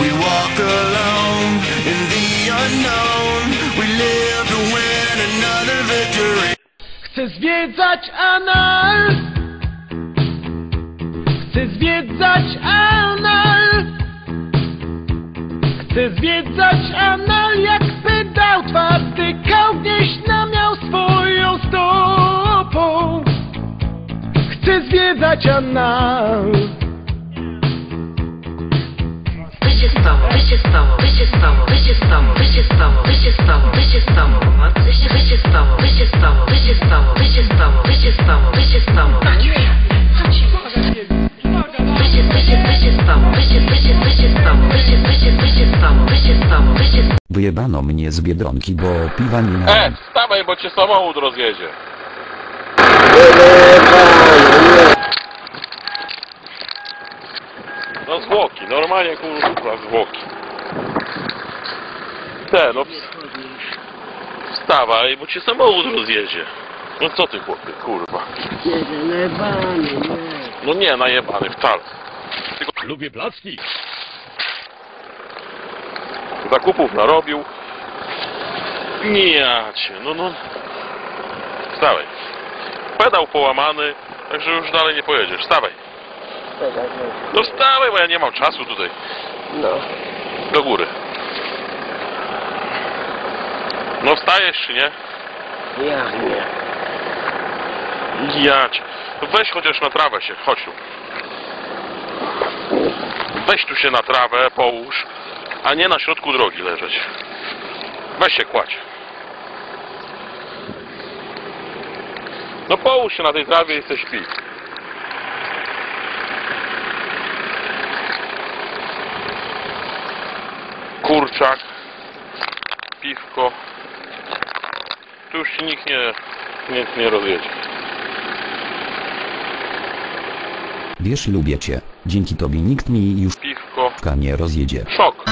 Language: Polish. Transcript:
We walk alone in the unknown. We live to win another victory. Chcę zwiedzać anal Chcę zwiedzać anal Chcę zwiedzać anal jak pedał twardy Kołgnieś namiał swoją stopą Chcę zwiedzać anal stało? Się stało? Się stało? Się stało? Się stało? Się stało? Się stało? Się się stało? Się stało? Się stało? Się stało? Się stało? Się stało? Wyjebano mnie z Biedronki, bo piwa nie E, wstawaj, bo cię samochód rozjedzie. No zwłoki, normalnie kurwa zwłoki. Te, no ws- wstawaj, bo cię samochód rozjedzie. No co ty chłopie, kurwa. No nie, najebany wcale. Tylko Lubię placki. zakupów narobił. Nie cię, no no. Wstawaj. Pedał połamany, także już dalej nie pojedziesz. Wstawaj. No wstawaj, bo ja nie mam czasu tutaj. No Do góry. No wstajesz czy nie? ja nie Ja cię. No weź chociaż na trawę się, chodź tu. Weź tu się na trawę, połóż, a nie na środku drogi leżeć. Weź się kładź. No połóż się na tej trawie i se śpi. Kurczak, piwko. Tu już nikt nie, nie, nie rozjedzie. Wiesz lubię cię. Dzięki tobie nikt mi już Piwko. nie rozjedzie. Szok.